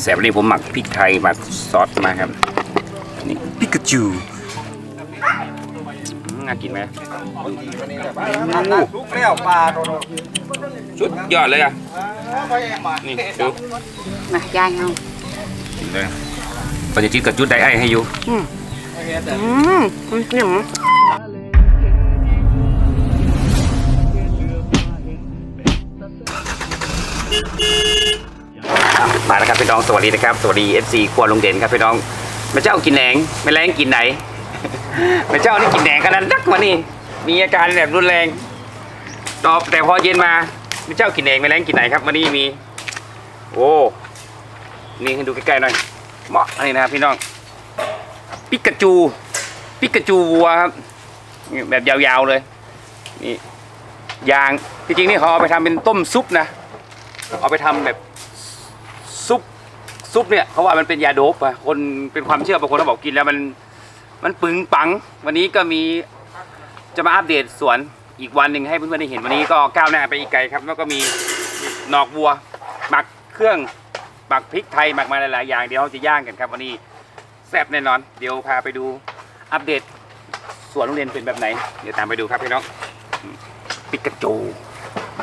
แสบนี่ผมหมักพริกไทยหมักซอสมาครับนี่ปิกาจูอืมน่ากินไหมลูกเลี้ยวปลาโดนสุดยอดเลยอะนี่ดูมายายเอากินเลยก็จะจิ้กับจุดไดไอให้อยู่อืมมันเสียง มาแล้วครับพี่น้องสวัสดีนะครับสวัสดีเอฟซีครัวลงเด่นครับพี่น้องแม่เจ้ากินแหนงไม่แรงกินไหนแม่เจ้านี่กินแหนงขนาดนักมานี่มีอาการแบบรุนแรงตอบแต่พอเย็นมาแม่เจ้ากินแหนงไม่แรงกินไหนครับวันนี้มี โอ้นี่ให้ดูใกล้ๆหน่อยเหมาะนี่นะครับพี่น้องปิกาจูปิกาจูวัวครับแบบยาวๆเลยนี่ยางจริงๆนี่เขาเอาไปทำเป็นต้มซุปนะเอาไปทำแบบ ซุปเนี่ยเขาว่ามันเป็นยาโดปอะคนเป็นความเชื่อบางคนเขาบอกกินแล้วมันมันปึงปัง วันนี้ก็มีจะมาอัปเดตสวนอีกวันหนึ่งให้เพื่อนๆได้เห็นวันนี้ก็ก้าวหน้าไปอีกไกลครับ แล้วก็มีหนอกวัวหมักเครื่องหมักพริกไทยหมักมาหลายๆอย่างเดี๋ยวเราจะย่างกันครับ วันนี้แซ่บแน่นอน เดี๋ยวพาไปดูอัปเดตสวนโรงเรียนเป็นแบบไหน เดี๋ยวตามไปดูครับพี่น้องปิกาจู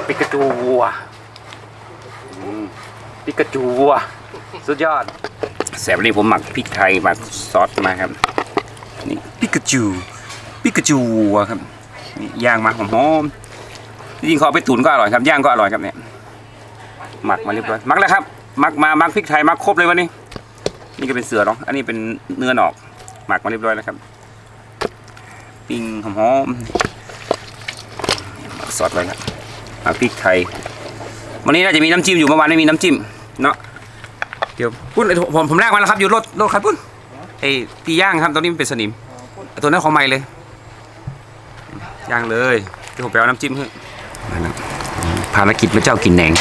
ปิกาจูวัวปิกาจูวัว สุดยอดแสบนี่ผมหมักพริกไทยหมักซอสมาครับนี่ปิกาจูปิกาจูวครับนี่ย่างมาหอมๆจริงเขาเอาไปตุ๋นก็อร่อยครับย่างก็อร่อยครับเนี่ยหมักมาเรียบร้อยหมักแล้วครับหมักมาหมักพริกไทยหมักครบเลยวันนี้ นี่ก็เป็นเสือเนาะอันนี้เป็นเนื้อหนอกหมักมาเรียบร้อยแล้วครับปิ้งหอมๆหมักซอสไว้ครับหมักพริกไทยวันนี้น่าจะมีน้ำจิ้มอยู่เมื่อวานไม่มีน้ำจิ้มเนาะ เดี๋ยวปุ้นไอ้ผมผมแรกมาแล้วครับอยู่รถรถครปุ้นไอ้ตีย่างครับตอนนี้มันเป็นสนิมไอ้ตัวนั้นของใหม่เลยย่างเลยเดี๋ยวผมไปเอาน้ำจิ้มให้มาแล้วภารกิจพระเจ้ากินแหนง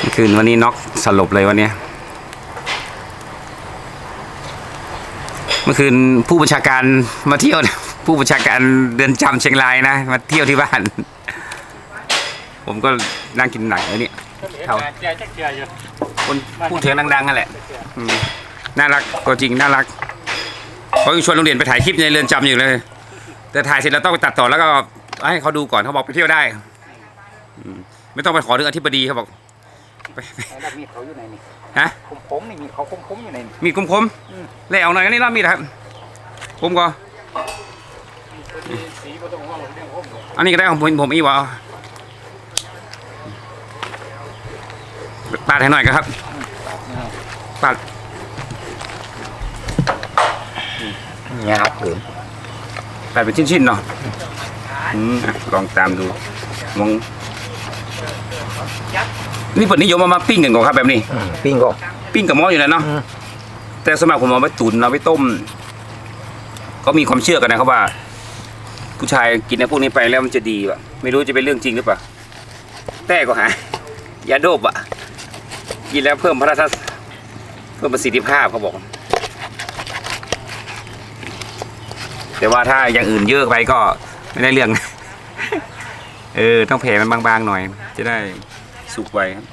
เมื่อคืนวันนี้น็อกสลบเลยวันเนี้ยเมื่อคืนผู้บัญชาการมาเที่ยวนะผู้บัญชาการเดือนจำเชียงรายนะมาเที่ยวที่บ้าน ผมก็นั่งกินหนังไอ้นี่ เขาเจียจักเจียอยู่คนพูดเสียงดังๆนั่นแหละอืมน่ารักตัวจริงน่ารักเขายังชวนโรงเรียนไปถ่ายคลิปในเรือนจำอยู่เลย แต่ถ่ายเสร็จแล้วต้องไปตัดต่อแล้วก็ให้เขาดูก่อนเขาบอกไปเที่ยวได้อืมไม่ต้องไปขอถึงอธิบดีเขาบอกไปไปแล้วมีเขาอยู่ไหนนี่ฮะคมผมนี่มีเขาคมผมอยู่ไหนนี่ มีดคมๆเลยเอาหน่อยอันนี้รอบมีดครับผมก็ สีก็ต้องว่าเรื่องผมอันนี้ก็ได้ของผมผมอีกวะ ปาดให้หน่อยครับปาดยาวเกินปาดเป็นชิ้นๆเนาะอืมอะลองตามดูมองนี่เปิดนิยมเอามาปิ้งกันก่อนครับแบบนี้ปิ้งก็ปิ้งกับหม้ออยู่แล้วเนาะ อืมแต่สมัยผมเอาไปตุ๋นเอาไปต้ม ก็มีความเชื่อกันนะครับว่า ผู้ชายกินไอ้พวกนี้ไปแล้วมันจะดีว่ะ ไม่รู้จะเป็นเรื่องจริงหรือเปล่าแต่ก็หายาโดบอะ กินแล้วเพิ่มพระทัศเพิ่มประสิทธิภาพเขาบอก แต่ว่าถ้าอย่างอื่นเยอะไปก็ไม่ได้เรื่อง เออ ต้องแผ่มันบางๆหน่อย จะได้สุกไวครับ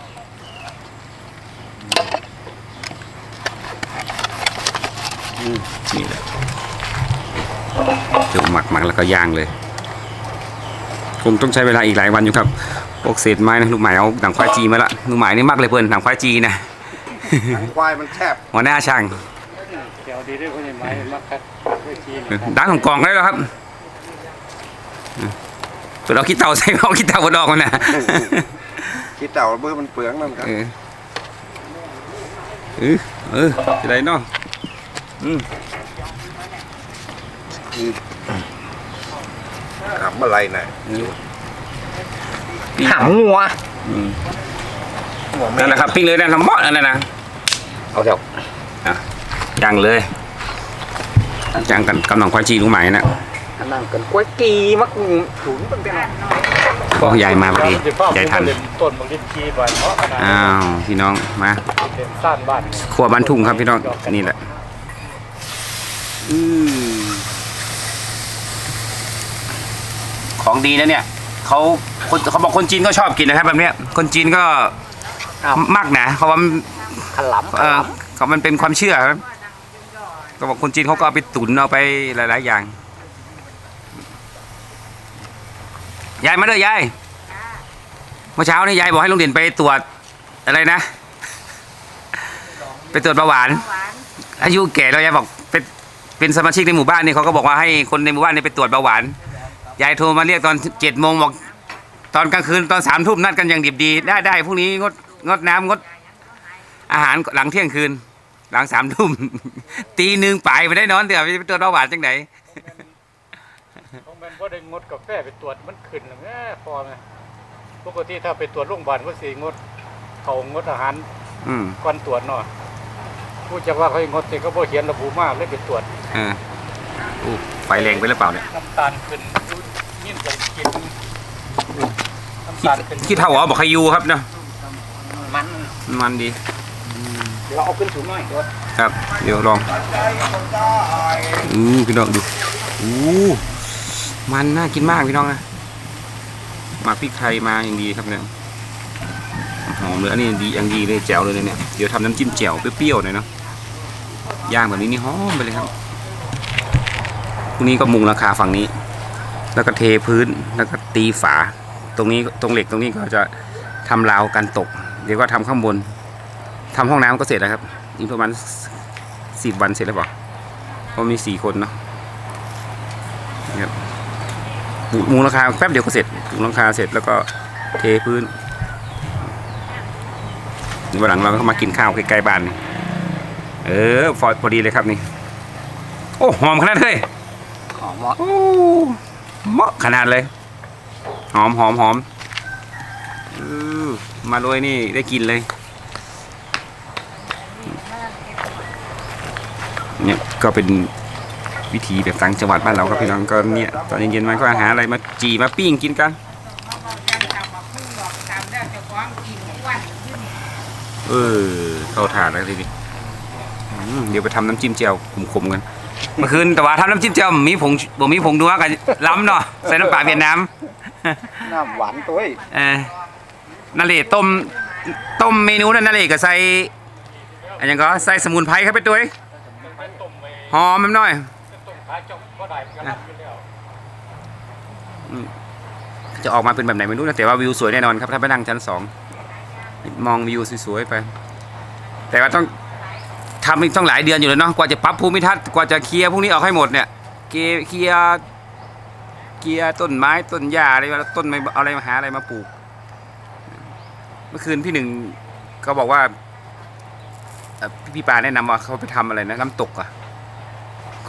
นี่แหละเดี๋ยวหมักหมักแล้วก็ย่างเลย คงต้องใช้เวลาอีกหลายวันอยู่ครับ พวกเศษไม้นะลูกหมายเอาหนังควายจีมาละลูกหมายนี่มักเลยเพื่อนหนังควายจีนะควายมันแคบหัวหน้าช่างเดี๋ยวดีด้วยคนใหญ่ไม้มาคัดด้วยจีนดังของกองได้แล้วครับส่วนเอาขี้เต่าใส่เอาขี้เต่าบนดอกมันนะคิดเต่าเบื่อมันเปลืองนั่นครับเออเออเออจะได้เนาะอืมทำอะไรน่ะ หางงัวอืมนั่นแหละครับปิ้งเลยนะทำเหมาะนั่นแหละนะเอาเถอะอะย่างเลยย่างกันกำลังควายจีลูกหมายนะอันนั้นกันกล้วยกีมักถุนตั้งแต่นั้นก็ยายมาพอดียายทันต้นบางทีกีบ้านเพราะขนาดอ้าวพี่น้องมาเป็นสั้นบ้านครัวบ้านทุ่งครับพี่น้องนี่แหละอืมของดีนะเนี่ย เขาคนเขาบอกคนจีนก็ชอบกินนะครับแบบเนี้ยคนจีนก็ครับ มากนะเพราะว่ามันขลำเออเขามันเป็นความเชื่อครับก็บอกคนจีนเขาก็เอาไปตุ๋นเอาไปหลาย ๆ อย่างยายมาเลยยายเมื่อเช้านี่ยายบอกให้ลุงเด่นไปตรวจอะไรนะ ไปตรวจเบาหวานอายุแก่แล้วยายบอกเป็นเป็นสมาชิกในหมู่บ้านนี่เขาก็บอกว่าให้คนในหมู่บ้านนี่ไปตรวจเบาหวาน ยายโทรมาเรียกตอนเจ็ดโมงบอก ตอนกลางคืนตอนสามทุ่มนัดกันอย่างดิบดี ได้ได้พรุ่งนี้งดงดน้ำงด อาหารหลังเที่ยงคืน หลังสามทุ่มตีหนึ่งไปไปได้นอนเดี๋ยวไปตรวจเบาหวานจังไหนผมเป็นพอได้งดกาแฟไปตรวจมันขึ้นแล้วแม่พอไหมปกติถ้าไปตรวจโรงพยาบาลก็สิงดเขางดอาหารอืมก่อนตรวจเนาะผู้จะว่าเขางดแต่ก็บ่เขียนระบุมากเลยไปตรวจเอออู้ไฟแรงไปหรือเปล่าเนี่ยน้ำตาลขึ้นยิ่งใส่กินน้ำคิดตาลขึ้นคิดเท่าหัวบอกใครยูครับเนาะมันมันดีเดี๋ยวเอาขึ้นสูงหน่อยตัวครับ เดี๋ยวลองอู้พี่น้องดูอู้มันน่ากินมากพี่น้องนะหมักพริกไทยมาอย่างดีครับเนี่ยหอมเลยอันนี้ดีอย่างดีเลยแจ๋วเลยเนี่ยเดี๋ยวทำน้ำจิ้มแจ่วเปรี้ยวๆหน่อยเนาะย่างแบบนี้นี่หอมไปเลยครับ พรุ่งนี้ก็มุงราคาฝั่งนี้ แล้วก็เทพื้นแล้วก็ตีฝา ตรงนี้ตรงเหล็กตรงนี้ก็จะทำราวกันตก เดี๋ยวก็ทำข้างบนทำห้องน้ำก็เสร็จแล้วครับ อีกประมาณสิบวันเสร็จแล้วเปล่าเพราะมีสี่คนเนาะนี่ครับมุมุงราคาแป๊บเดียวก็เสร็จมุงราคาเสร็จแล้วก็เทพื้นวันหลังเราก็มากินข้าวใกล้ๆบ้าน เออพอพอดีเลยครับนี่ โอ้ หอมขนาดเลย อมวะโอ้เหมาะขนาดเลย หอมหอมหอมเออมาโรยนี่ได้กินเลยเนี่ยก็เป็นวิธีแบบต่างจังหวัดบ้านเราครับพี่น้องก็เนี่ยตอนเย็นๆมันก็หาอะไรมาจีมาปิ้งกินกันเออเข้าถาดแล้วทีนี้อืมเดี๋ยวไปทำน้ำจิ้มเจียวขมๆกัน เมื่อคืนแต่ว่าทำน้ำจิ้มเจียวมีผงบ่มีผงนัวกันล้ำเนาะใส่น้ำปลาเวียดนามน้ำหวานตัวเออนาเลต้มต้มเมนูนั้นนาเลก็ใส่อันยังก็ใส่สมุนไพรเข้าไปด้วยหอมมันหน่อยต้มขาจกก็ได้ก็รับอยู่แล้วจะออกมาเป็นแบบไหนไม่รู้นะแต่ว่าวิวสวยแน่นอนครับถ้าไปนั่งชั้นสองมองวิวสวยๆไป แต่ว่าต้อง ทำอีกต้องหลายเดือนอยู่เลยเนาะกว่าจะปรับภูมิทัศน์กว่าจะเคลียร์พวกนี้ออกให้หมดเนี่ยเคลียร์เคลียร์เคลียร์ต้นไม้ต้นหญ้าอะไรต้นไม้เอาอะไรมาหาอะไรมาปลูก เมื่อคืนพี่หนึ่งเขาบอกว่าเอ่พี่ปาแนะนำว่าเขาไปทำอะไรนะน้ำตกอะ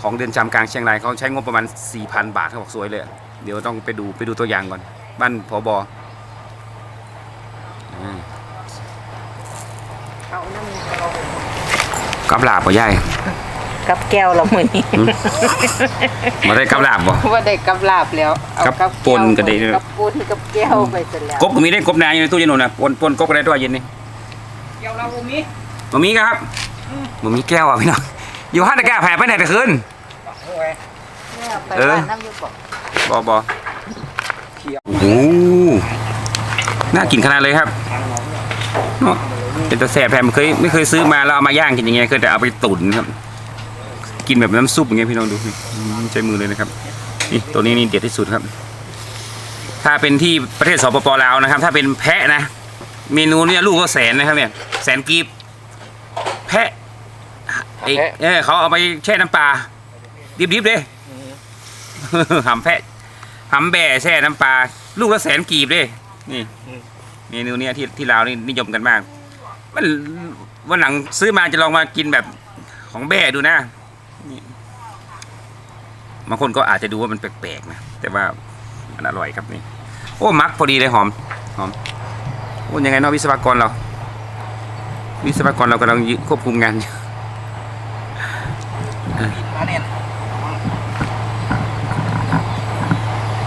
ของเดือนจำกลางเชียงรายเขาใช้งบประมาณสี่พันบาทเขาบอกสวยเลย เดี๋ยวต้องไปดูไปดูตัวอย่างก่อน บ้านพอบอเอาน้ำ กับลาบป่ะยายกับแก้วเรามือนี้มาได้กับลาบบ่ว่าได้กับลาบแล้วเอากับกับปนก็ได้ด้วยกับปนกับแก้วไปเสร็จแล้วกบก็มีได้กบนาอยู่ในตู้เย็นหนูนะปนปนกบก็ได้ตัวเย็นนี่แก้วเราบ่มีบ่มีครับบ่มีแก้วอะพี่น้องอยู่ห้าตะแก้วแผ่ไปไหนแต่คืนเนี่ยไปเออบ้านน้ำอยู่บ่บอบอโอ้โหน่ากินขนาดเลยครับเนาะ เป็นตัวแสบแพมเคยไม่เคยซื้อมาแล้วเอามาย่างกินอย่างเงี้ยเคยแต่เอาไปตุ๋นครับ กินแบบน้ำซุปอย่างเงี้ยพี่น้องดูอืมใช้มือเลยนะครับนี่ตัวนี้นี่เด็ดที่สุดครับ ถ้าเป็นที่ประเทศสปปลาวนะครับ ถ้าเป็นแพะนะ เมนูเนี่ยลูกก็แสนนะครับ เนี่ย แสนกีบแพะไอ้เออเขาเอาไปแช่น้ำปลาดิบๆเลยหำแพะหำแบ่แช่น้ำปลาลูกละแสนกีบเลยนี่เมนูเนี้ยที่ที่ลาวนี่นิยมกันมาก วันวันหลังซื้อมาจะลองมากินแบบของแบ่ดูนะบางคนก็อาจจะดูว่ามันแปลกๆนะแต่ว่ามันอร่อยครับนี่ โอ้มักพอดีเลยหอมหอมโอ้ยังไงเนาะวิศวกรเรา วิศวกรเรากำลังควบคุมงานอยู่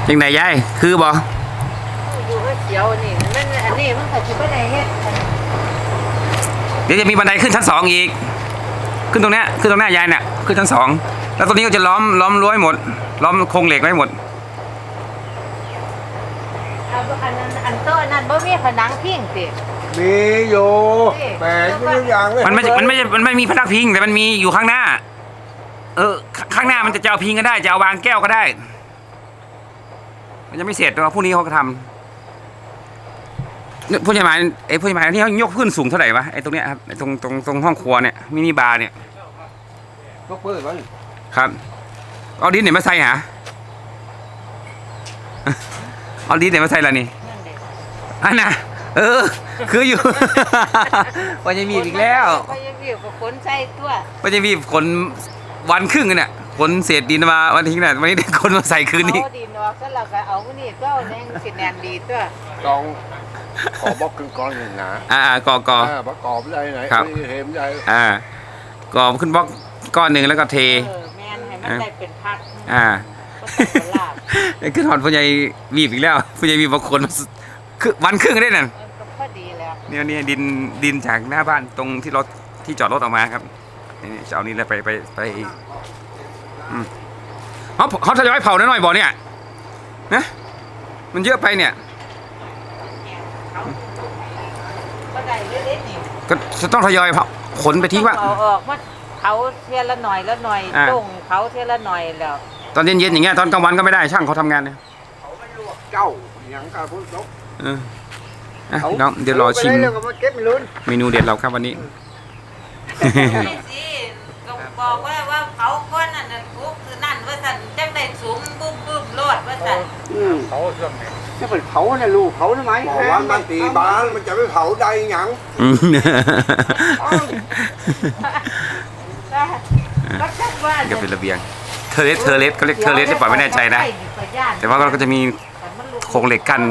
ยังไงยายคือบ่อยู่ก็เขียวนี่มันอันนี้มันก็สิบ่ได้เฮ็ด ดี๋ยวจะมีบันไดขึ้นชั้นสองอีก ขึ้นตรงเนี้ยขึ้นตรงหน้ายายเนี่ยขึ้นชั้นสองแล้วตรงนี้ก็จะล้อมล้อมรั้วให้หมด ล้อมโครงเหล็กไว้หมดเอาอันนั้นอันโตะนั้นบ่มีผนังพิงติมีอยู่แหมทุกอย่างเลยมันไม่มันไม่ใช่มันไม่มีพนักพิงแต่มันมีอยู่ข้างหน้า เออขข้างหน้ามันจะจะเอาพิงก็ได้ จะเอาวางแก้วก็ได้ มันจะไม่เสร็จแต่ว่าพรุ่งนี้เขาก็ทำเนี่ย ผู้ใหญ่หมายไอ้ผู้ใหญ่หมายที่เขายกขึ้นสูงเท่าไหร่วะไอ้ตรงเนี้ยครับไอ้ตรงตรงตรงห้องครัวเนี่ยมินิบาร์เนี่ยก็เปิดมันครับเอาดินไหนมาใส่หาเอาดินไหนมาใส่ละนี่นั่นเด็กอันน่ะเออ คืออยู่วันจะมีอีกแล้วพยาวิวกับคนใส่ตัววันจะมีขนวันครึ่งกันเนี่ยขนเศษดินมาวันทิ้งน่ะวันนี้ได้คนมาใส่คืนนี้เอาดินออกซะแล้วก็เอาผู้นี่ก็เอาแนงสิแนนดีตัวต้อง ขอบล็อกขึ้นก้อนหนึ่งนะอ่ากอกออ่าประกอบได้ไหนครับ เห็นใจอ่ากอขึ้นบล็อกก้อนหนึ่งแล้วก็เท เออแมนให้มันได้เป็นพักอ่า ก็ต้องลาบไอ้ขึ้นหอดผู้ใหญ่วีบอีกแล้วผู้ใหญ่วีบบางคนมาคือวันครึ่งได้นั่นมันก็พอดีแล้วเนี่ยเนี่ยดินดินจากหน้าบ้านตรงที่รถที่จอดรถออกมาครับนี่จะเอานี่แล้วไปไปไปอืมเขาเขาทยอยเผาหน่อยๆบอกเนี่ยนะมันเยอะไปเนี่ยเขา ก็ได้เล็กๆนี่ก็จะต้องทยอยผขนไปทิ้งว่า เอาออกมาเขาเทียละหน่อยละหน่อยอ่า ลงเขาเทียละหน่อยแล้วตอนเย็นๆอย่างเงี้ยตอนกลางวันก็ไม่ได้ช่างเขาทำงานเนี่ยเขาไม่ลวกเจ้าอย่างการพูดลบเอออะน้องเดี๋ยวรอชิมไปได้แล้วก็มาเก็บไม่ลุ้นเมนูเด็ดเราครับวันนี้ นี่สิก็บอกว่าว่าเขาก้อนนั่นน่ะทุกคือนั่นว่าสั่นจังได้สูงบึ้มบึ้มโลดว่าสั่น อืมเขาเรื่องนี้ จะเป็นเผาเนี่ยลูกเผาทำไมบอกว่ามันตีบ้านมันจะไปเผาใดหยังอืมก็จังว่าก็เป็นระเบียง เทอร์เลสเทอร์เลสเขาเรียกเทอร์เลสหรือเปล่าไม่แน่ใจนะ แต่ว่าก็จะมีโครงเหล็กกั้น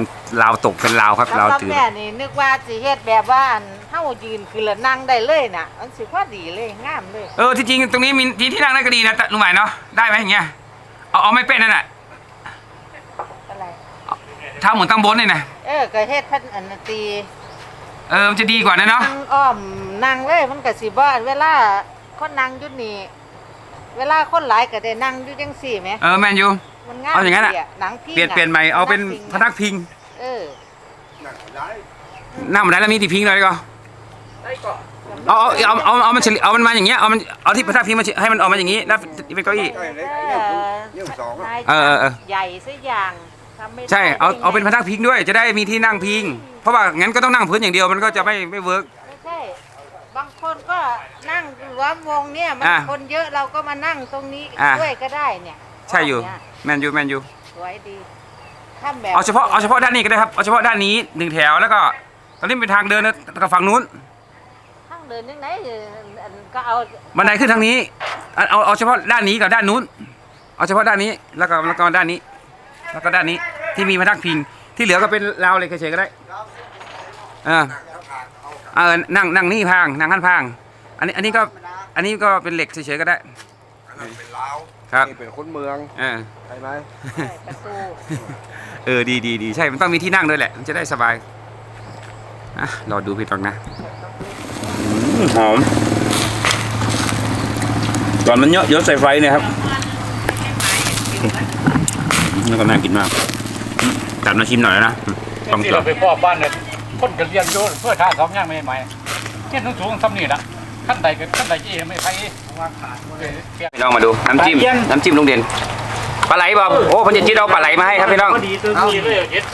ราวตกเป็นราวครับราวสำหรับถือแม่นี่นึกว่าสิเฮ็ดแบบว่าอันเฮายืนคือละนั่งได้เลยน่ะมันสิพอดีเลยงามเลย เออที่จริงตรงนี้มีที่ที่นั่งได้ก็ดีนะแต่ลุงหมายเนาะได้ไหมอย่างเงี้ยเอาเอาไม่เป็นนั่นแหละอะไรเท้าเหมือนตั้งบนเลยนะเออก็เฮ็ดพันอันนตีเออมันจะดีกว่านะเนาะนั่งอ้อมนั่งเลยมันก็สิบ่เวลาคนนั่งอยู่นี่เวลาคนหลายก็ได้นั่งอยู่จังซี่แหมเออแมนยู มันงามเอาอย่างนั้นอะ ดีหนังพิงเปลี่ยนเปลี่ยนใหม่เอาเป็นพนักพิงเออได้นั่งมาได้แล้วมีที่พิงเลยก็เอาเอาเอาเอาเอามันเฉลี่ยเอามันมาอย่างเงี้ยเอามันเอาที่พนักพิงมาเฉให้มันออกมาอย่างงี้แล้วเป็นเก้าอี้ได้เลยเอเยี่ยมสองนายเออเออเออ ใหญ่ซะอย่าง ทำไม่ได้ใช่เอาได้ไงเอาเป็นพนักพิงด้วยจะได้มีที่นั่งพิง เพราะว่างั้นก็ต้องนั่งพื้นอย่างเดียวมันก็จะไม่ไม่เวิร์ก ไม่ใช่ บางคนก็นั่งรวมวงเนี่ยมันอะคนเยอะเราก็มานั่งตรงนี้อะ ด้วยก็ได้เนี่ยใช่อยู่เนี่ยแมนยูแมนยูสวยดีทำแบบเอาเฉพาะเอาเฉพาะด้านนี้ก็ได้ครับเอาเฉพาะด้านนี้หนึ่งแถวแล้วก็ตอนนี้เป็นทางเดินนะกับฝั่งนู้นทางเดินยังไงเอออันก็เอาบันไดขึ้นทางนี้เอาเอาเอาเฉพาะด้านนี้กับด้านนู้น เอาเฉพาะด้านนี้แล้วก็แล้วก็ด้านนี้ แล้วก็ด้านนี้ที่มีพนักพิง ที่เหลือก็เป็นราวเลยเฉยๆก็ได้เออเออนั่งนั่งนี่พางนั่งขั้นพาง อันนี้อันนี้ก็อันนี้ก็เป็นเหล็กเฉยๆก็ได้เป็นลาวครับนี่เป็นคนเมืองเออใช่ไหมประตูเออดีดีดีใช่มันต้องมีที่นั่งด้วยแหละ มันจะได้สบายอะรอดูพี่ตองนะอืมหอมตอนมันเยอะเยอะใส่ไฟเนี่ยครับ แล้วก็น่ากินมากอืมจัดมาชิมหน่อยนะอืมต้องที่จอเราดไปพ่อบ้านเนี่ยคนก็เรียนอยู่เพื่อท่าสองอย่างใหม่ๆเช่นสูงๆซ้ำนี่ละขั้นใดก็ขั้นใดที่ไม่ไปว่าขาดเลยพี่น้องมาดูน้ำจิ้มน้ำจิ้มลุงเด่นปลาไหลบอกโอ้พันจิตเอาปลาไหลมาให้ครับพี่น้องดีตัวนี้เลยเย็ด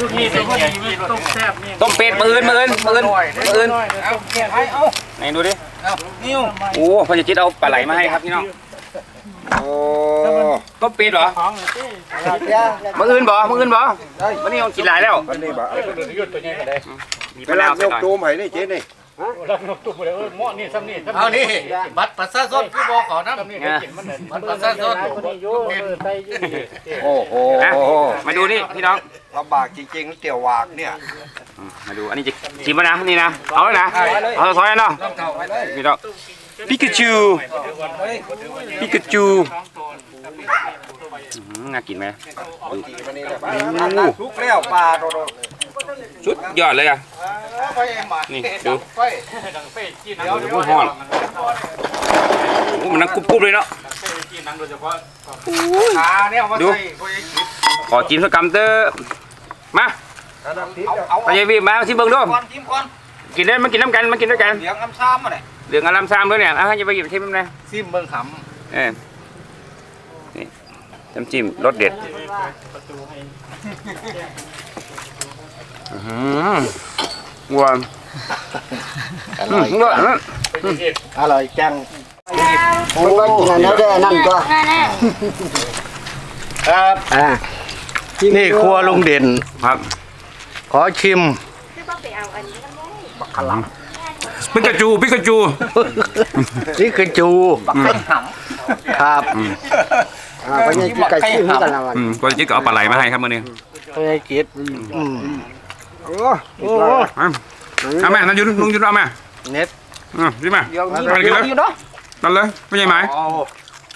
ลูกนี่ตัวนี้ต้มแซ่บนี่ต้มเป็ดมืออื่นมืออื่นมืออื่นมืออื่นเอาแค่ให้เอาไหนดูดิเอานิ้วโอ้พันจิตเอาปลาไหลมาให้ครับพี่น้อง โอ้ต้มเป็ดเหรอของเลยสิมืออื่นบ่มืออื่นบ่วันนี้เรากินหลายแล้ววันนี้บ่ไอ้คนอื่นยุดตัวนี้ก็ได้มีเวมะลานาวใส่ยหกน่อยตูมให้นี่เจ๊นี่รักนกตุ้มเลยเออหม้อนี่ซ้ำนี่เอานี่บัตรประชาชนคือบอกขอน้ำซ้ำนี่ได้กินมันเลยบัตรประชาชนโอ้โหอะมาดูนี่พี่น้องลำบากจริงๆเตี่ยวหวากเนี่ยอืมมาดูอันนี้จะชิมแล้วนะนี่นะเอาเลยนะเอาซอยๆเนาะพี่น้อง ปิกาจูปิกาจูอืมน่ากินไหมตีมันนี่แหละบ้าทุกแล้วปลาโดดสุดยอดเลยอะๆไปมานี่ดูไฟดังเฟ้จีนเดี๋ยวเดี๋ยวมันฮ้อนโอ้มันนั่งกรุบๆเลยเนาะจีนนังโดยเฉพาะขาเนี่ยเอามาดูใส่ขอจิ้มสักคำเตอร์มาเอาไปยายวีมาชิมเบิ่งดูก่อนชิมก่อนกินได้มากินน้ำกันมากินด้วยกันเหลียงน้ำซ้ำมาเลย เหลืองอลามซามด้วยเนี่ยเอาให้ยายไปหยิบชิมนะซิมเบิ่งขเออนี่น้ำจิ้มรสเด็ดอื้อหือวัวอืมอร่อยนะอร่อยจังโอ้นั่นแน่นั่นก็ครับอ่านี่ครัวลุงเด่น ครับ ขอชิมปิกาจูปิกาจูนี่คือจูบักไข่หครับอ่าก็ยังกินไก่ชิ้นกันแล้ววันอืมก็จิ๊กก็เอาปลาไหลมาให้ครับมื้อนี้ำไม่ได้กินอืมโอ้โอ้เอาเอาแม่นั่นยุนลุงยุนเอาแม่เน็ตอะรีบมาเดี๋ยวนี้เอาไปกินเลยอยู่เนาะนั่นเลยไม่ใช่ไหมเอา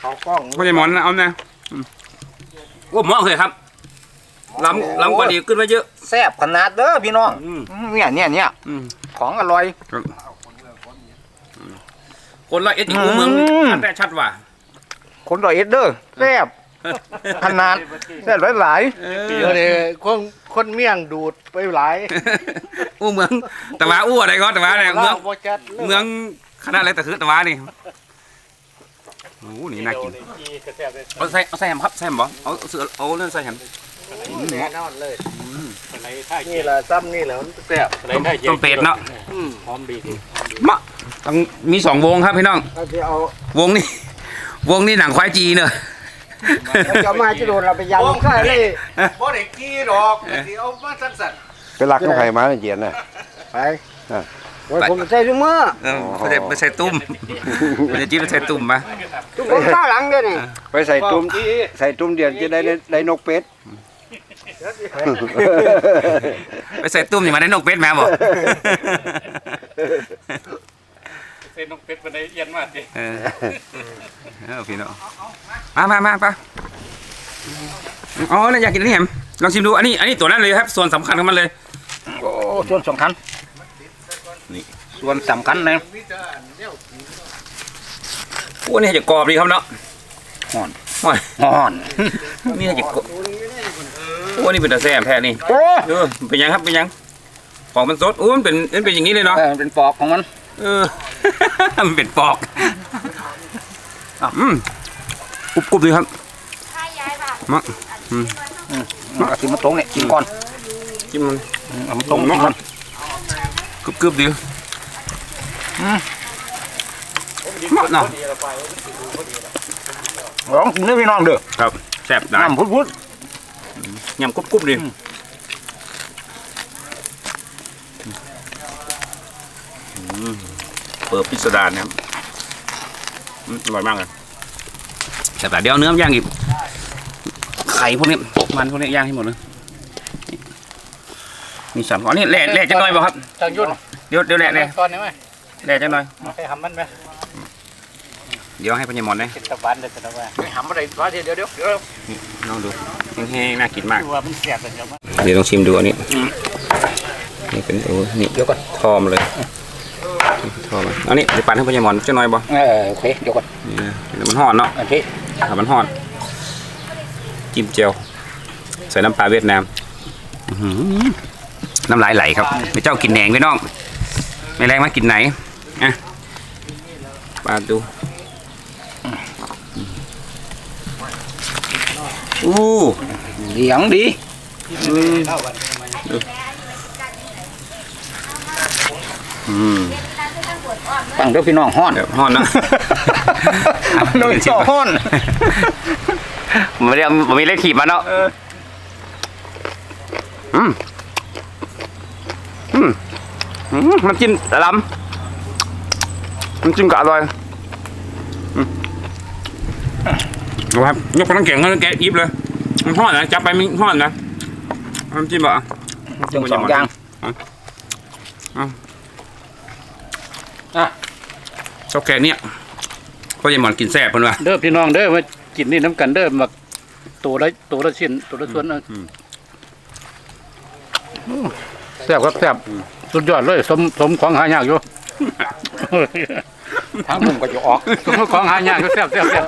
เอากล้องไม่ใช่หมอนนะเอาแน่อืมโอ้หมอเคยครับล้ำล้ำกว่าดีขึ้นมาเยอะแซ่บขนาดเด้อพี่น้องอืมอืมเนี่ยเนี่ยเนี่ยอืมของอร่อย คนละเอ็ดอีกอูเมืองอืมอันแต่ชัดว่ะคนร้อยเอ็ดเด้อแซ่บขนาดแซ่บหลายเอๆอเดี๋ยวนี้คนคนเมี่ยงดูดไปหลายอู้เมืองแต่ว่าอู้อะไรก็แต่ว่าเนี่ยเมืองบ่จัดเมืองขนาดอะไรแต่คือแต่ว่านี่โอ้โหนี่น่ากินเอาใส่เอาใส่แฮมครับใส่แฮมบ่เอาเสือเอาเรื่องใส่แฮมแน่นอนเลยนี่แหละซ้ำนี่แหละมันแซ่บต้มต้มเป็ดเนาะ หอมดีมะต้องมีสองวงครับพี่น้องก็จะเอาวงนี้ วงนี้หนังควายจีเนอะจะมาจะโดนเราไปยำข้าเลยบ่ได้กี้ดอกสิเอามาสั้นไปรักกับใครมาเจียนน่ะ ไปโอ้ยผมใส่ถุงมือเออไม่ใช่ไม่ใช่ตุ้มไม่ใช่จิ้มไม่ใช่ตุ่มมาถุงมือข้างหลังด้วยนี่ไปใส่ตุ้ม ใส่ตุ้มเดียนจะได้ได้นกเป็ด ไปใส่ตุ้มอย่างมาได้นกเป็ดมาบอกเส้นนกเป็ดมันได้เอียนมากดิเออเออพี่น้องมามามาไปอ๋อแล้วอยากกินอันนี่แฮมลองชิมดูอันนี้อันนี้ตัวนั้นเลยครับ ส่วนสำคัญของมันเลยๆโอ้ส่วนสำคัญนี่ส่วนสำคัญนะโอ้นี่จะกรอบดีครับเนาะห่อนโอ้ยห่อนนี่จะกรอบ โอ้นี่เป็นตาแซ่บแท้นี่โอ้เออเป็นยังครับเป็นยังของมันสดโอ้มันเป็นมันเป็นอย่างนี้เลยเนาะเออเป็นปอกของมันเออ มันเป็นปอกอืมกรุบกรุบดีครับให้ย้ายบ้านมะอืมมันก็สิมาตรงเนี่ยกินก่อนจิ้มมันเอามาตรงกินก่อนกรุบกรุบดีมะเนาะลองกินเด้อพี่น้องเด้อครับแซ่บได้น้ำพุด ยำกรุบกรุบดีอืมเปิดพิสดารนะครับอืมอร่อยมากเลยแต่แต่เดี๋ยวเอาเนื้อย่างอีก ไข่พวกนี้มันพวกนี้ย่างให้หมดเลยนี่มีสามอ๋อนี่แหล่แหล่จะน้อยบ่ครับจางยุ่นเดี๋ยวเดี๋ยวแหล่แหล่ตอนนี้ไหมแหล่จะน้อยไปทำมันไหม เดี๋ยวให้พญามอนนะกินตะวันเลยตะวันๆทำอะไรวะเดี๋ยวเดี๋ยวเดี๋ยวเดี๋ยวลองดูแห้งๆน่ากินมากตัวมันเสียบเลยครับเดี๋ยวลองชิมดูอันนี้นี่เป็นโอ้นี่เดี๋ยวก่อนทอมเลยทอมอันนี้เดี๋ยวปั่นให้พญามอนจะน้อยบ่เออโอเคเดี๋ยวก่อนนี่นะเดี๋ยวมันห่อนเนาะโอเคถ้ามันห่อนจิ้มเจียวใส่น้ำปลาเวียดนามอื้อหือน้ำลายไหลครับไปเจ้ากินแหนงพี่น้องไม่แรงมากินไหนอะปลาดู อู้เหลียงดีอืมตั้งเด้อพี่น้องฮ้อนเดี๋ยวห่อนเนาะน้องต่อฮ้อนมันไม่ได้มันมีเลขขีดมาเนาะอืมอืมอืมน้ำจิ้มแต่ลำน้ำจิ้มก็อร่อยอืม ดูครับยกไปต้องเก่งเลยแกะยิบเลยมันห่อนนะจับไปมันห่อนนะน้ำจิ้มบ่จังสองอย่างชอบแกะเนี่ยเพราะยายหมอนกินแซ่บเพิ่นว่าเด้อพี่น้องเด้อมากินนี่น้ำกันเด้อมาตัวละตัวละชิ้นตัวละส่วนแซ่บครับแซ่บสุดยอดเลย สมสมของหายากอยู่ ทางผมก็จะออกของหายากก็แซ่บแซ่บแซ่บ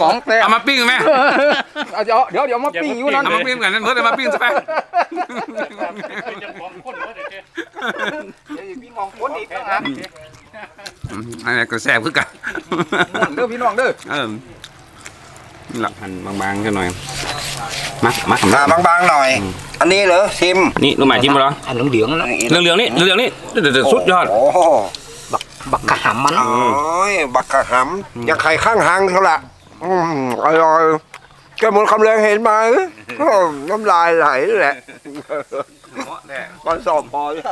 ของแต่เอามาปิ้งไหมเอาเดี๋ยวเดี๋ยวเดี๋ยวมาปิ้งอยู่นั่นเอามาปิ้งกันนั่นเพิ่นเอามาปิ้งซะไปจะของคนเมื่อเด็กพี่น้องคนอีกต่างหากอืมอันนี้ก็แซ่บคือกันเด้อพี่น้องเด้อเออนี่ละหั่นบางๆแค่หน่อยมามาหน้าบางๆหน่อย อันนี้เหรอซิมนี่ลูกหมาจิ้มมาเหรออันเหลืองๆนะเหลืองๆนี่เหลืองๆนี่เดี๋ยวๆสุดยอด โอ้โหบักกะหำมัน โอ้ยบักกะหำยังไข่ข้างหางเท่าละอืมอร่อยแกหมดคำแรงเห็นไหมโอ้น้ำลายไหลแหละมันสอบพอใช่ไหม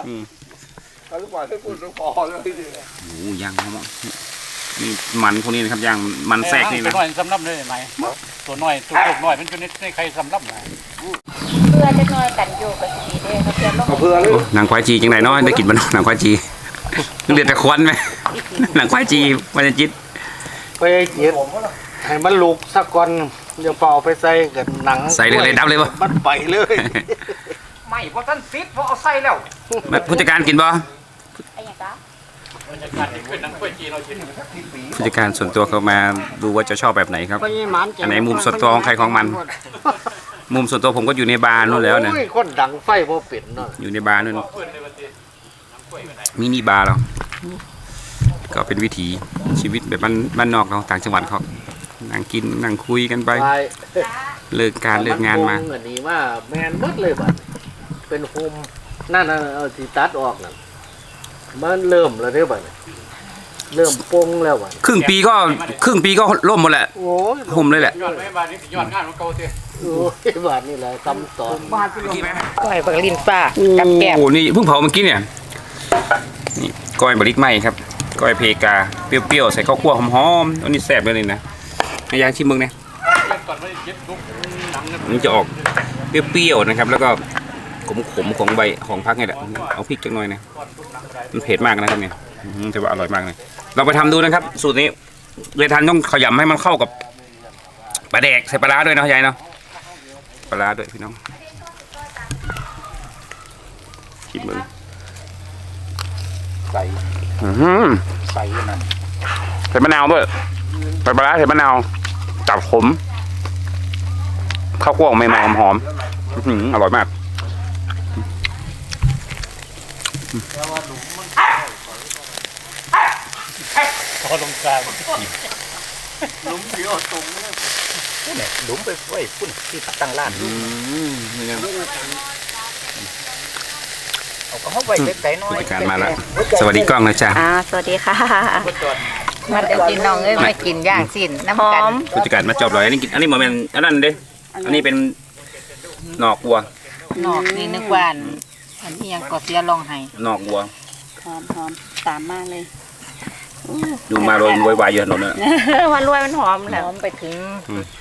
ถ้าลูกบอลให้พูดต้องพอเลยโอ้ย่างหอมนี่มันพวกนี้นะครับย่างมันแทรกนี่ตันะวน้อยสำรับเลยไหมตัวน้อยตัวลูกน้อยมันอยู่ในในใครสำรับไหมเพื่อจะน้อยกันอยู่กับสีเด้เขาเพื่อนลงเอาเพื่อเลยโอ้หนังควายจีจังไหนเนาะได้กินมันหนังควายจี เดือดแต่ควันไหมหนังควายจีมันจะจิตไปเย็ดให้มันลูกสักก่อนเดี๋ยวเป่าไปใส่กับหนังใส่เลยเลยดับเลยปะมันไปเลยไม่เพราะท่านซิดเพราะเอาใส่แล้วผู้จัดการกินบ่ไอ้หยังกะบรรยากาศเป็นนังกล้วยจีนเราชิมผู้จัดการส่วนตัวเขามาดูว่าจะชอบแบบไหนครับไปมันอันไหนมุมส่วนตัวของใครของมัน มุมส่วนตัวผมก็อยู่ในบาร์นู่นแล้วนะโอ้ยคนดังไฟบ่เป็ดเนาะอยู่ในบาร์นู่น มินิบาร์เราก็เป็นวิถีชีวิตแบบบ้านบ้านนอกเราต่างจังหวัดเขานั่งกินนั่งคุยกันไปไปเลิกการเลิกงานมานอันนี้ว่าแมนหมดเลยบัดเป็นโฮมนั่นน่ะเอาสิตัดออกน่ะมันเริ่มแล้วเด้อบัดนี้เริ่มปงแล้วบัดครึ่งปีก็ครึ่งปีก็ล่มหมดแหละโอ้ยห่มเลยแหละยอดไม่บานนี่ยอดงานของเก่าเตี้ยโอ้ยบาดนี่แหละคำสอนก้อยบักลินฟ้ากับแก้มโอ้นี่เพิ่งเผาเมื่อกี้เนี่ยนี่ ก้อยบริกไหมครับ ก้อยเพกา เปรี้ยวๆ ใส่ข้าวคั่วหอมๆอันนี้แซ่บเลยนี่นะนายยางชิมมึงเนี่ยมันจะออกเปรี้ยวๆนะครับ แล้วก็ขมๆของใบของพักเนี่แหละเอาพริกจังหน่อยนะมันเผ็ดมากนะครับเนี่ยอื้อหือแต่ว่าอร่อยมากเลยเราไปทำดูนะครับ สูตรนี้เลยทันต้องขยำให้มันเข้ากับปลาแดกใส่ปลาร้าด้วยนะยายเนาะปลาร้าด้วยพี่น้องชิมมึง ใส่อื้อหือใส่นั่นใส่มะนาวด้วยใส่ปลาร้าใส่มะนาวจับขมข้าวคั่วใหม่ๆหอมๆอื้อหืออร่อยมาก พอลงกลางหลุมไปไว้พุ่นที่ตั้งร้าน เอาก็เข้าไปเล็กไก่น้อยผู้จัดการมาแล้วสวัสดีกล้องนะจ๊ะอ่าสวัสดีค่ะ มาเดี๋ยวกินน้องเอ้ยมากินย่างสิ้นน้ำกันผู้จัดการมาจอบเลยอันนี้กินอันนี้เหมือนอันนั้นเด้อันนี้เป็นหนอกวัว นอกนี่นึกว่าอันอันนี้ยังก็เสียลองให้หนอกวัว หอมหอมตามมากเลยดูมาโรยโวยวายเยอะหนดเลยวันรวยมันหอมหแล้วอมไปถึง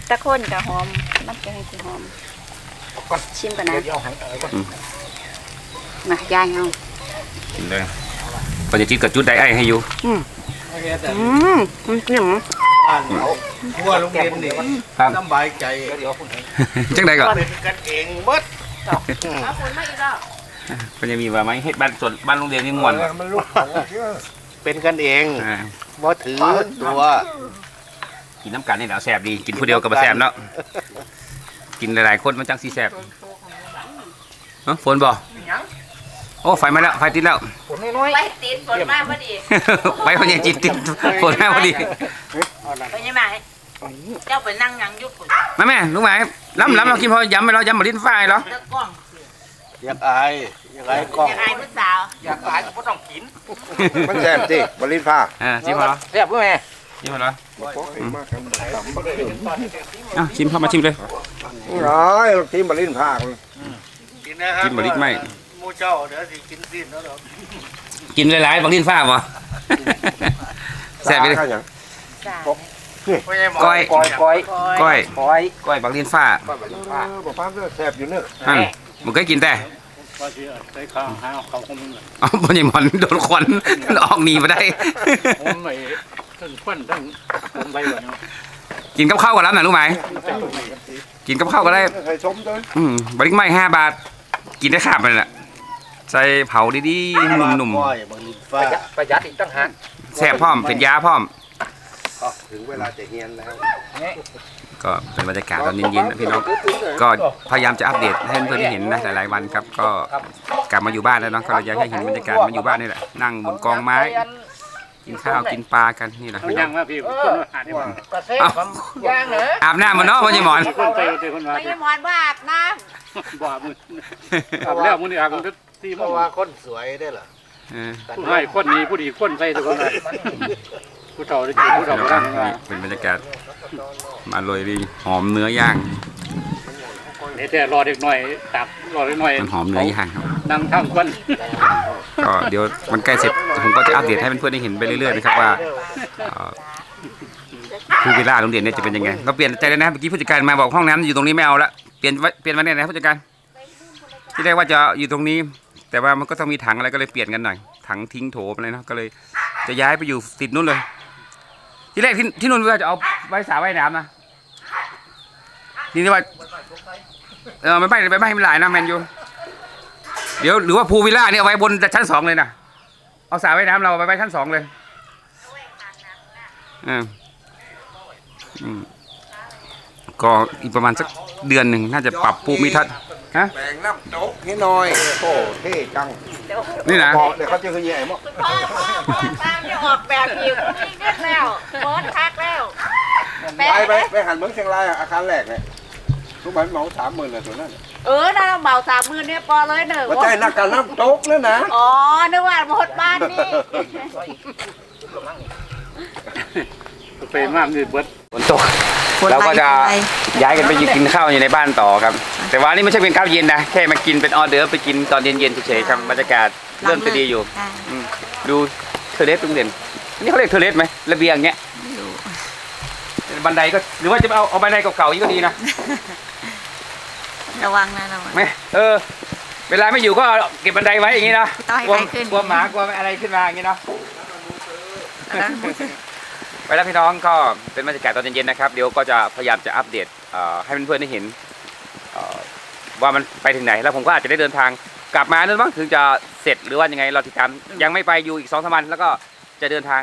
ตะโคนกับหอมน้ำแกงคือหอม ชิมกันนะ มายายเอากินเลยพอจะจิตกับจุดได้ไอ้ให้อยู่อืมมันเปรี้ยวบ้านเขาทั่วโรงเรียนนี่ครับสบายใจจังใดก่อนเป็นกันเองหมดก็จะมีว่าไหมให้บ้านส่วนบ้านโรงเรียนนี่ม่วนมันลูกของเชื่อเป็นกันเองอ่าบ่ถือตัวกินน้ำกันนี่แหละแซ่บดีกินผู้เดียวกับบ่แซ่บเนาะกินหลายๆคนมันจังสีแซ่บเอ้าฝนบ่ โอ้ไฟมาแล้วไฟติดแล้วไปติดฝนมาพอดีไปพอดีจิตติดฝนมาพอดีไปยังไงเจ้าไปนั่งยังอยุบมาแม่ลุงหมายล้ำล้ำเรากินพอย้ำไปเราย้ำบลิ้นฝ้ายเหรอเลิกกล้องอยากอายอยากอายกล้องยังไงผู้สาวอยากอายก็ต้องกินมันแซ่บสิบริฟ้าอ่าชิมพอเหรอเรียบร้อยชิมพอเหรอมากกันอะชิมเข้ามาชิมเลยร้อยทีมบริฟ้ากินนะครับกินบลิ้นไหมห มูเจ้าเดี๋ยวสิกินสิ้นแล้วเนาะกินหลายๆบลิ้นฝ้าบ่ แซ่บไปเลย ข้าวหยังก้อย ก้อยก้อยก้อยก้อยก้อยบักลิ้นฝ้าเออบอกป้าเสื้อแซ่บอยู่เนอะอันมันเคยกินแต่ว่าที่ใช้ข้าวหาเขาคงมึงอ๋อพอใหญ่หมอนโดนควันออกหนีมาได้ ผมไม่ทั้งควันทั้งผมไปแบบนี้กินกับข้าวกันแล้วนะรู้ไหม กินกับข้าวก็ได้ใส่ส้มด้วยอืมบริกไม่ห้าบาท กินได้ขาบมันแหละ ใส่เผาดีๆหนุ่มก้อยบางลินฟ้าประหยัดอีกตั้งหากๆแซ่บพร้อมเป็นยาพร้อมถึงเวลาจะเฮียนแล้วก็เป็นบรรยากาศตอนเย็นๆนะพี่น้องก็พยายามจะอัปเดตให้เพื่อนๆได้เห็นนะหลายๆวันครับ ก็กลับมาอยู่บ้านแล้วเนาะก็เลยอยากให้เห็นบรรยากาศมาอยู่บ้านนี่แหละนั่งบนกองไม้ กินข้าวกินปลากันนี่แหละมันยังว่าพี่คนหาได้บ่กระเซ็บผมย่างเหรออาบน้ำมาเนาะพ่อใหญ่หมอน คนไปเตะคนมาไม่ใช่หมอนว่าอาบน้บ่มืออาบแล้วมื้อนี้อาบมัน ตีเพมื้ราะอว่าคนสวยได้เหรอเออผู้ให้คนนี้ผู้ดีคนใส่ทุกคนเลยผู้เฒ่าได้กินผู้เฒ่าบ่ทันว่าเป็นบรรยากาศมาเลยดีหอมเนื้อย่างเดี๋ยวแต่รอเด็กหน่อยตักรอเด็กหน่อยมันหอมเนื้อย่างครับ นั่งทำกันก็เดี๋ยวมันใกล้เสร็จผมก็จะอัปเดตให้เพื่อนๆได้เห็นไปเรื่อยๆนะครับว่าเอ่อภูวิลล่าโรงเรียนเนี่ยจะเป็นยังไงเราเปลี่ยนใจแล้วนะเมื่อกี้ผู้จัดการมาบอกห้องน้ำอยู่ตรงนี้ไม่เอาละเปลี่ยนไว้เปลี่ยนมาเนี่ยนะผู้จัดการที่แรกว่าจะอยู่ตรงนี้ แต่ว่ามันก็ต้องมีถังอะไรก็เลยเปลี่ยนกันหน่อย ถังทิ้งโถอะไรเนาะก็เลย จะย้ายไปอยู่ติดนู่นเลย ที่แรกที่ที่นู่นว่าจะเอาไว้สระว่ายน้ำนะนี่นี่ว่าเออไม่ไม่ไม่ไม่ให้มันหลายนะแมนยูเดี๋ยวหรือว่าภูวิลล่าเนี่ยเอาไว้บนชั้นสองเลยนะเอาสระว่ายน้ำเราไปไว้ชั้นสองเลยอืมอืมก็อีกประมาณสักเดือนหนึ่งน่าจะปรับภูมิทัศน์ ฮะ แบ่งน้ำโต๊ะให้หน่อยโอ้เท่จังนี่นะ บอกเดี๋ยวเขาจะคือใหญ่หมดำพ่อพ่อตามจะออกแบบอีกนี่เรียกแล้วโพสทักแล้วแปะไปไปไปหันเมืองเชียงรายอะอาคารแรกเนี่ยทุกบันเหมาสามหมื่นเลยส่วนนั้น เออน่าเบาสามมือเนี่ยปอเลยเนอะว่าใจนักการน้ำโต๊ะแล้วนะ อ๋อนึกว่าหมดบ้านนี่ ไปมากนี่เบิดฝนตกเราก็จะย้ายกันไปกินข้าวอยู่ในบ้านต่อครับ แต่ว่านี่ไม่ใช่เป็นข้าวเย็นนะแค่มากินเป็นออเดอร์ฟไปกินตอนเย็นๆเฉยๆครับบรรยากาศเริ่มจะดีอยู่อืมดูเทอร์เลสตรงเด่นนี่เขาเรียกเทอร์เลสไหมระเบียงเงี้ยบันไดก็หรือว่าจะเอาเอาบันไดเก่าๆอย่างนี้ก็ดีนะระวังนะระวัง ไม่เออ เวลาไม่อยู่ก็เก็บบันไดไว้อย่างนี้นะต้องให้กลัวใครขึ้น กลัวหมากลัวอะไรขึ้นมาอย่างนี้เนาะ ไปแล้วพี่น้องก็เป็นบรรยากาศตอนเย็นๆนะครับเดี๋ยวก็จะพยายามจะอัปเดตเอ่อให้เพื่อนๆได้เห็นเอ่อว่ามันไปถึงไหน แล้วผมก็อาจจะได้เดินทางกลับมานั่นบ้างถึงจะเสร็จหรือว่ายังไงเราติดตามยังไม่ไปอยู่อีกสองสามวันแล้วก็จะเดินทาง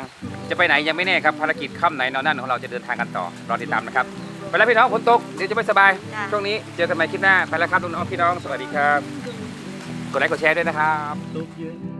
จะไปไหนยังไม่แน่ครับภารกิจค่ำไหนนอนนั่นของเราจะเดินทางกันต่อรอติดตามนะครับไปแล้วพี่น้องฝนตกเดี๋ยวจะไม่สบายจ้ะช่วงนี้เจอกันใหม่คลิปหน้าไปแล้วครับน้องๆพี่น้องสวัสดีครับกดไลค์กดแชร์ด้วยนะครับทุกยืน